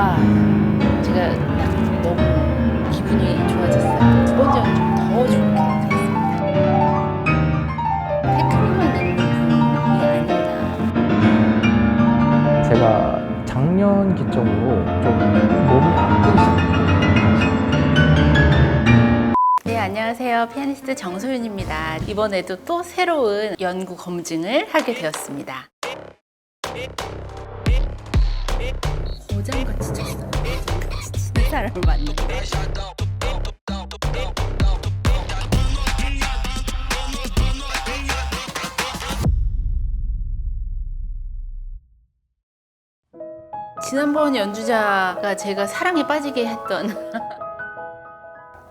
아, 제가 딱 너무 기분이 좋아졌어요. 두 번째 연주 더 좋게 들었습니다. 테크닉만 있는 분이 아니구나. 제가 작년 기점으로 좀 몸이 아프기 시작했어요. 네, 안녕하세요. 피아니스트 정소윤입니다. 이번에도 또 새로운 연구 검증을 하게 되었습니다. 쳤어요. 고장같이 치는 사람을 만났는데. 지난번 연주자가 제가 사랑에 빠지게 했던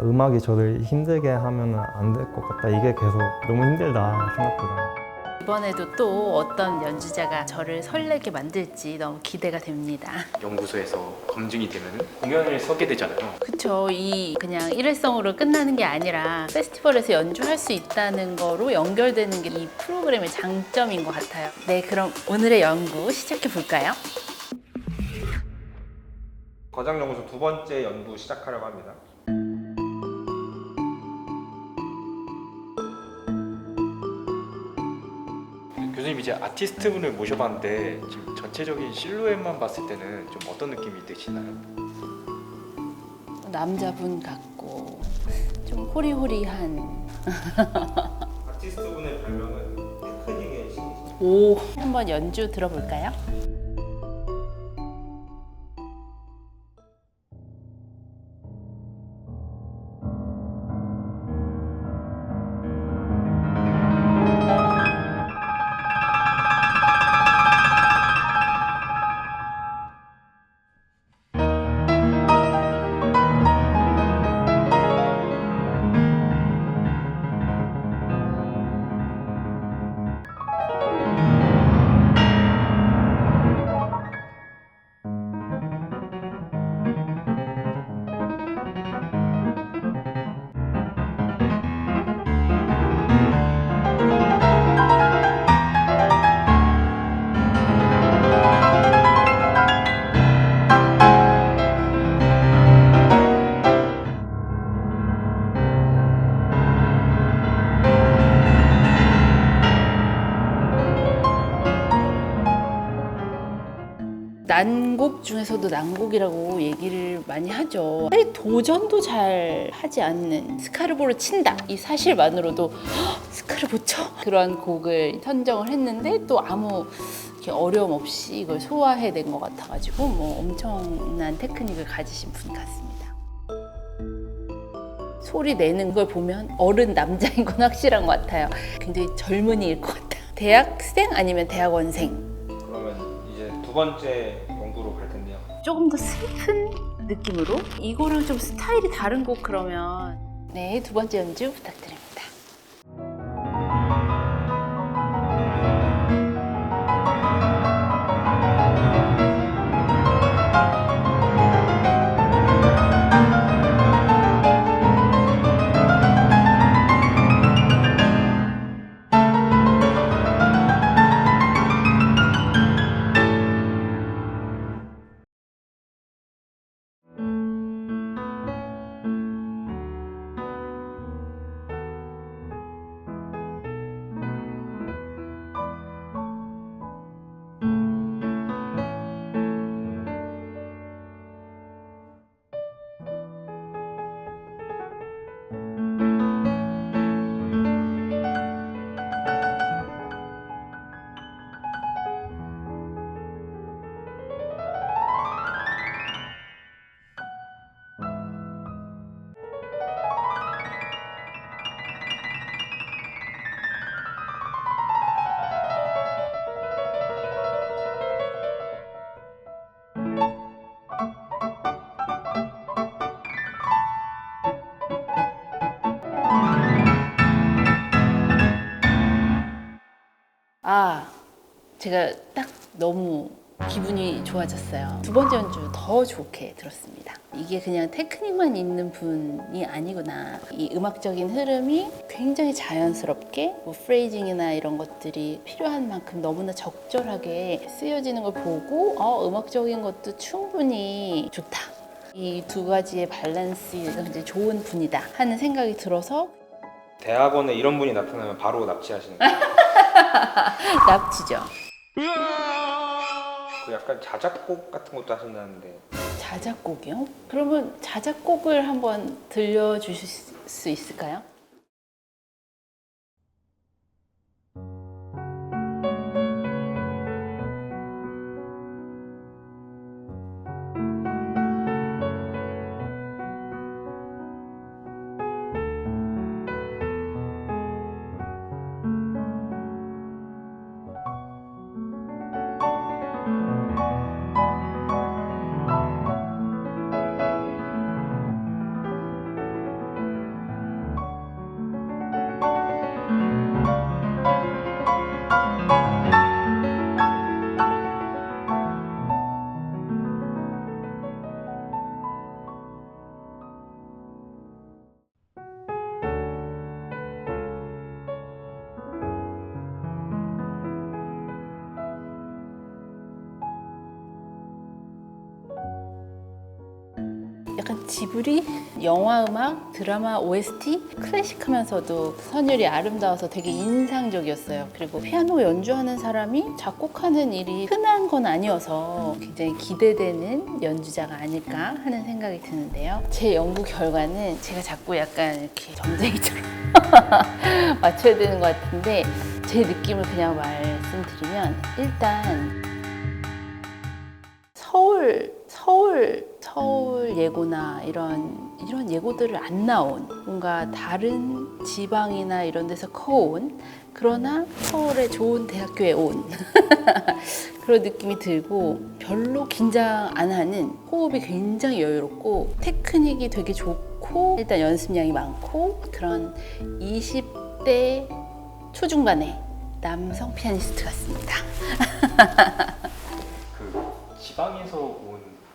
음악이 저를 힘들게 하면 안 될 것 같다. 이게 계속 너무 힘들다 생각보다. 이번에도 또 어떤 연주자가 저를 설레게 만들지 너무 기대가 됩니다. 연구소에서 검증이 되면 공연을 서게 되잖아요. 그쵸. 이 그냥 일회성으로 끝나는 게 아니라 페스티벌에서 연주할 수 있다는 거로 연결되는 게 이 프로그램의 장점인 것 같아요. 네, 그럼 오늘의 연구 시작해 볼까요? 거장연구소 두 번째 연구 시작하려고 합니다. 교수님 이제 아티스트 분을 모셔봤는데 지금 전체적인 실루엣만 봤을 때는 좀 어떤 느낌이 드시나요? 남자분 같고 좀 호리호리한 아티스트 분의 별명은 테크닉의 신이죠. 오 한번 연주 들어볼까요? 난곡 중에서도 난곡이라고 얘기를 많이 하죠. 사실 도전도 잘 하지 않는 스카르보를 친다 이 사실만으로도 "헉, 스카르보 쳐 그런 곡을 선정을 했는데 또 아무 어려움 없이 이걸 소화해낸 것 같아가지고 뭐 엄청난 테크닉을 가지신 분 같습니다. 소리 내는 걸 보면 어른 남자인 건 확실한 것 같아요. 굉장히 젊은이일 것 같아요. 대학생 아니면 대학원생 번째 연구로 갈 텐데요. 조금 더 슬픈 느낌으로 이거랑 좀 스타일이 다른 곡 그러면 네 두 번째 연주 부탁드립니다. 제가 딱 너무 기분이 좋아졌어요. 두 번째 연주 더 좋게 들었습니다. 이게 그냥 테크닉만 있는 분이 아니구나. 이 음악적인 흐름이 굉장히 자연스럽게 뭐 프레이징이나 이런 것들이 필요한 만큼 너무나 적절하게 쓰여지는 걸 보고 어, 음악적인 것도 충분히 좋다. 이 두 가지의 밸런스가 굉장히 좋은 분이다 하는 생각이 들어서 대학원에 이런 분이 나타나면 바로 납치하시는 거예요. 납치죠. 그 약간 자작곡 같은 것도 하신다는데 자작곡이요? 그러면 자작곡을 한번 들려주실 수 있을까요? 지브리 영화 음악, 드라마 OST 클래식하면서도 선율이 아름다워서 되게 인상적이었어요. 그리고 피아노 연주하는 사람이 작곡하는 일이 흔한 건 아니어서 굉장히 기대되는 연주자가 아닐까 하는 생각이 드는데요. 제 연구 결과는 제가 자꾸 약간 이렇게 점쟁이처럼 맞춰야 되는 것 같은데 제 느낌을 그냥 말씀드리면 일단 서울 서울 서울 예고나 이런 이런 예고들을 안 나온 뭔가 다른 지방이나 이런 데서 커온 그러나 서울의 좋은 대학교에 온 그런 느낌이 들고 별로 긴장 안 하는 호흡이 굉장히 여유롭고 테크닉이 되게 좋고 일단 연습량이 많고 그런 20대 초중반의 남성 피아니스트 같습니다. 그 지방에서 온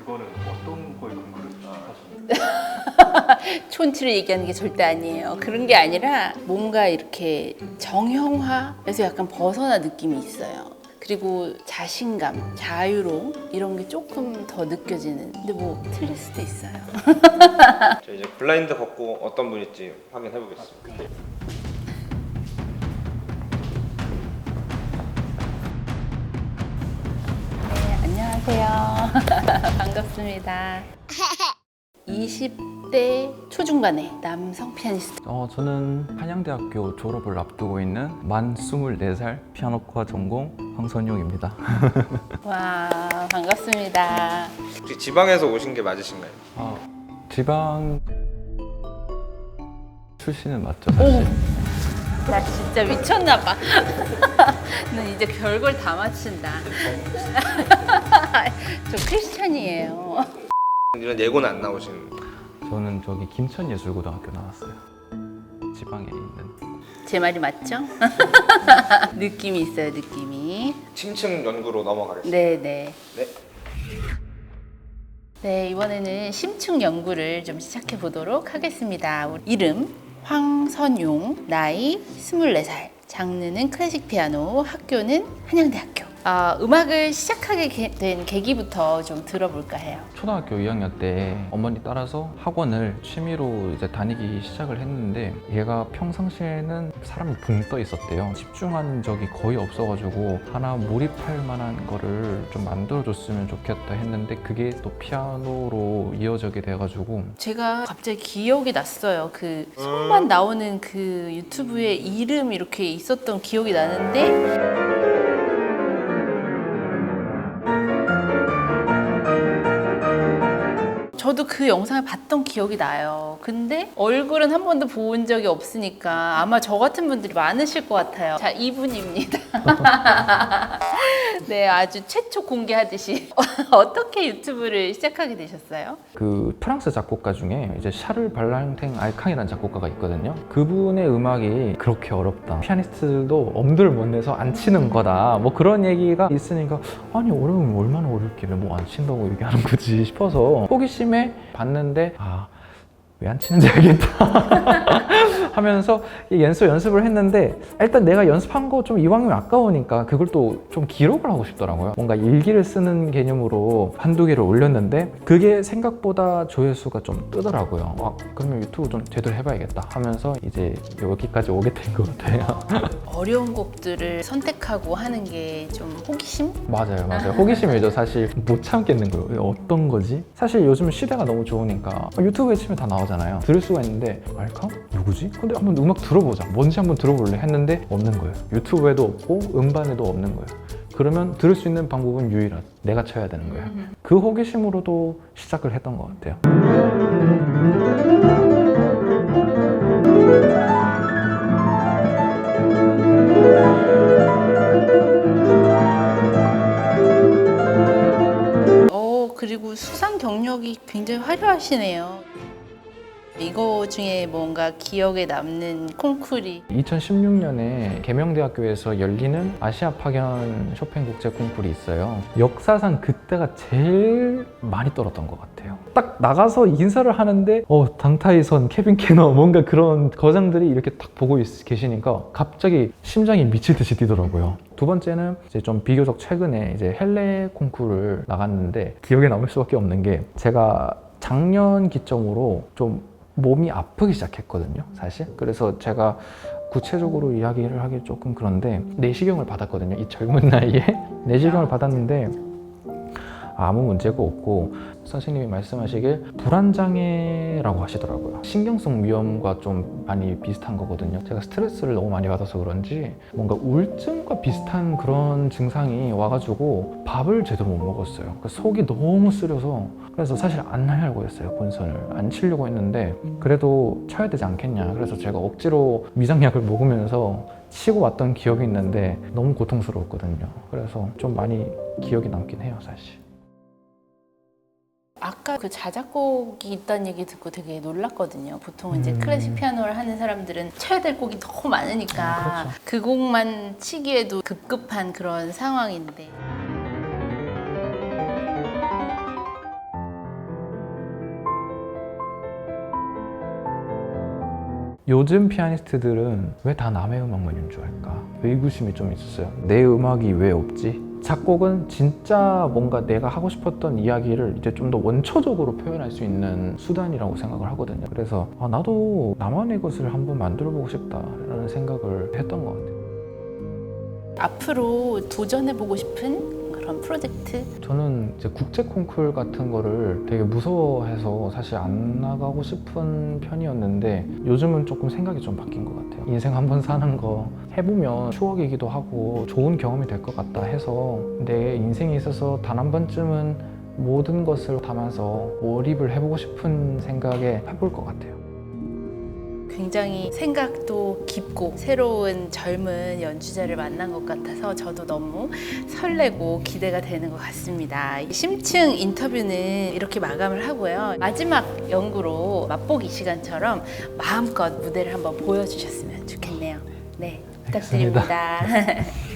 그거는 어떤 걸 근거로 하십니까? 촌치를 얘기하는 게 절대 아니에요. 그런 게 아니라 뭔가 이렇게 정형화에서 약간 벗어난 느낌이 있어요. 그리고 자신감, 자유로움 이런 게 조금 더 느껴지는. 근데 뭐 틀릴 수도 있어요. 저 이제 블라인드 걷고 어떤 분일지 확인해 보겠습니다. 안녕하세요. 반갑습니다. 20대 초중반의 남성 피아니스트. 어, 저는 한양대학교 졸업을 앞두고 있는 만 24살 피아노과 전공 황선용입니다. 와, 반갑습니다. 혹시 지방에서 오신 게 맞으신가요? 아, 지방 출신은 맞죠, 사실? 나 진짜 미쳤나 봐. 너 이제 별걸 다 맞춘다. 저 크리스찬이에요. 이런 예고는 안 나오신 저는 저기 김천예술고등학교 나왔어요. 지방에 있는. 제 말이 맞죠? 느낌이 있어요, 느낌이. 심층 연구로 넘어가겠습니다. 네, 네. 네. 네, 이번에는 심층 연구를 좀 시작해 보도록 하겠습니다. 우리 이름 황선용, 나이 24살, 장르는 클래식 피아노, 학교는 한양대학교. 아, 음악을 시작하게 게- 된 계기부터 좀 들어볼까 해요. 초등학교 2학년 때 어머니 따라서 학원을 취미로 이제 다니기 시작을 했는데 얘가 평상시에는 사람이 붕 떠 있었대요. 집중한 적이 거의 없어가지고 하나 몰입할 만한 거를 좀 만들어줬으면 좋겠다 했는데 그게 또 피아노로 이어지게 돼가지고 제가 갑자기 기억이 났어요. 그 손만 나오는 그 유튜브에 이름 이렇게 있었던 기억이 나는데 저도 그 영상을 봤던 기억이 나요. 근데 얼굴은 한 번도 본 적이 없으니까 아마 저 같은 분들이 많으실 것 같아요. 자, 이분입니다. 네, 아주 최초 공개하듯이 어떻게 유튜브를 시작하게 되셨어요? 그 프랑스 작곡가 중에 이제 샤를 발랑탱 알캉이라는 작곡가가 있거든요. 그분의 음악이 그렇게 어렵다. 피아니스트도 엄두를 못 내서 안 치는 거다. 뭐 그런 얘기가 있으니까 아니 어려우면 얼마나 어렵길래 뭐 안 친다고 얘기하는 거지 싶어서 호기심에 봤는데 아. 왜 안 치는지 알겠다 하면서 이 연습 연습을 했는데 일단 내가 연습한 거 좀 이왕이면 아까우니까 그걸 또 좀 기록을 하고 싶더라고요 뭔가 일기를 쓰는 개념으로 한두 개를 올렸는데 그게 생각보다 조회수가 좀 뜨더라고요 아, 그러면 유튜브 좀 제대로 해봐야겠다 하면서 이제 여기까지 오게 된 것 같아요 어려운 곡들을 선택하고 하는 게 좀 호기심? 맞아요, 맞아요. 호기심이죠. 사실 못 참겠는 거예요. 어떤 거지? 사실 요즘 시대가 너무 좋으니까 유튜브에 치면 다 나오잖아요. 들을 수가 있는데 알까? 누구지? 근데 한번 음악 들어보자. 뭔지 한번 들어볼래 했는데 없는 거예요. 유튜브에도 없고 음반에도 없는 거예요. 그러면 들을 수 있는 방법은 유일한 내가 쳐야 되는 거예요. 그 호기심으로도 시작을 했던 것 같아요. 어, 그리고 수상 경력이 굉장히 화려하시네요. 이거 중에 뭔가 기억에 남는 콩쿠리 2016년에 계명대학교에서 열리는 아시아 파견 쇼팽 국제 콩쿠르이 있어요. 역사상 그때가 제일 많이 떨었던 것 같아요. 딱 나가서 인사를 하는데 어 당타이선 케빈 캐너 뭔가 그런 거장들이 이렇게 딱 보고 있, 계시니까 갑자기 심장이 미칠 듯이 뛰더라고요. 두 번째는 이제 좀 비교적 최근에 이제 헬레 콩쿠르를 나갔는데 기억에 남을 수밖에 없는 게 제가 작년 기점으로 좀 몸이 아프기 시작했거든요, 사실. 그래서 제가 구체적으로 이야기를 하기 조금 그런데 내시경을 받았거든요, 이 젊은 나이에 내시경을 받았는데 아무 문제가 없고 선생님이 말씀하시길 불안장애라고 하시더라고요. 신경성 위험과 좀 많이 비슷한 거거든요. 제가 스트레스를 너무 많이 받아서 그런지 뭔가 우울증과 비슷한 그런 증상이 와가지고 밥을 제대로 못 먹었어요. 그 속이 너무 쓰려서 그래서 사실 안 하려고 했어요 본선을 안 치려고 했는데 그래도 쳐야 되지 않겠냐 그래서 제가 억지로 미장약을 먹으면서 치고 왔던 기억이 있는데 너무 고통스러웠거든요 그래서 좀 많이 기억이 남긴 해요 사실 아까 그 자작곡이 있다는 얘기 듣고 되게 놀랐거든요. 보통 이제 음. 클래식 피아노를 하는 사람들은 쳐야 될 곡이 너무 많으니까 아, 그렇죠. 그 곡만 치기에도 급급한 그런 상황인데 요즘 피아니스트들은 왜 다 남의 음악만 연주할까? 의구심이 좀 있었어요. 내 음악이 왜 없지? 작곡은 진짜 뭔가 내가 하고 싶었던 이야기를 이제 좀 더 원초적으로 표현할 수 있는 수단이라고 생각을 하거든요. 그래서 아, 나도 나만의 것을 한번 만들어 보고 싶다라는 생각을 했던 것 같아요. 앞으로 도전해보고 싶은 그런 프로젝트 저는 이제 국제 콩쿨 같은 거를 되게 무서워해서 사실 안 나가고 싶은 편이었는데 요즘은 조금 생각이 좀 바뀐 것 같아요. 인생 한 번 사는 거 해보면 추억이기도 하고 좋은 경험이 될 것 같다 해서 내 인생에 있어서 단 한 번쯤은 모든 것을 담아서 몰입을 해보고 싶은 생각에 해볼 것 같아요. 굉장히 생각도 깊고 새로운 젊은 연주자를 만난 것 같아서 저도 너무 설레고 기대가 되는 것 같습니다. 심층 인터뷰는 이렇게 마감을 하고요. 마지막 연구로 맛보기 시간처럼 마음껏 무대를 한번 보여주셨으면 좋겠네요. 네, 부탁드립니다.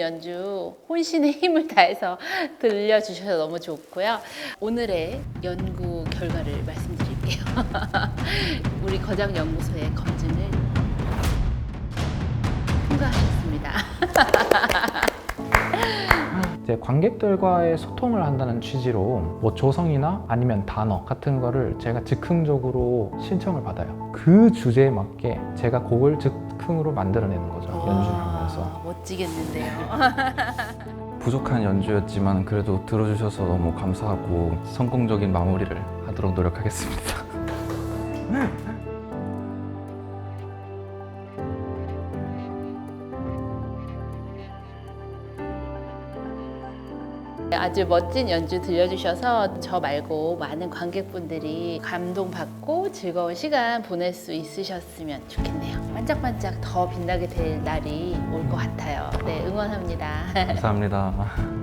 연주, 혼신의 힘을 다해서 들려주셔서 너무 좋고요. 오늘의 연구 결과를 말씀드릴게요. 우리 거장 연구소의 검증을 통과하셨습니다. 관객들과의 소통을 한다는 취지로 뭐 조성이나 아니면 단어 같은 거를 제가 즉흥적으로 신청을 받아요. 그 주제에 맞게 제가 곡을 즉흥으로 만들어내는 거죠. 연주를 하면서. 와, 멋지겠는데요. 부족한 연주였지만 그래도 들어주셔서 너무 감사하고 성공적인 마무리를 하도록 노력하겠습니다. 아주 멋진 연주 들려주셔서 저 말고 많은 관객분들이 감동받고 즐거운 시간 보낼 수 있으셨으면 좋겠네요. 반짝반짝 더 빛나게 될 날이 올 것 같아요. 네, 응원합니다. 감사합니다.